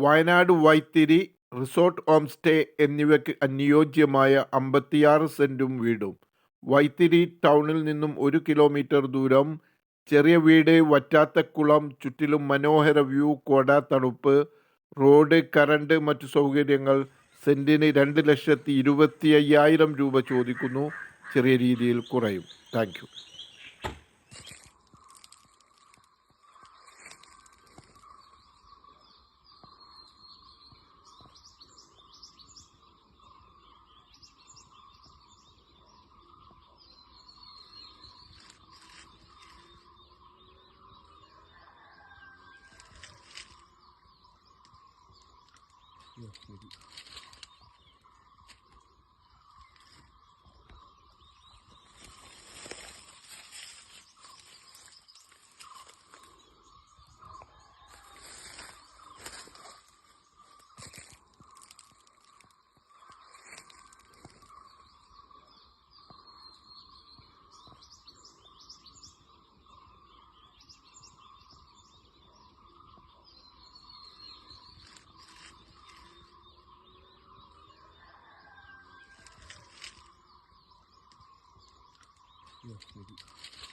Wayanad Vythiri resort home stay എന്നിവയ്ക്ക് അനുയോജ്യമായ അമ്പത്തിയാറ് സെന്റും വീടും. വൈത്തിരി ടൗണിൽ നിന്നും ഒരു കിലോമീറ്റർ ദൂരം. ചെറിയ വീട് വറ്റാത്തക്കുളം ചുറ്റിലും മനോഹര വ്യൂ കോട തണുപ്പ്. റോഡ് കറണ്ട് മറ്റു സൗകര്യങ്ങൾ സെന്റിന് രണ്ട് ലക്ഷത്തി ഇരുപത്തി അയ്യായിരം രൂപ ചോദിക്കുന്നു. ചെറിയ രീതിയിൽ കുറയും. Thank Yes, maybe. 哟没底了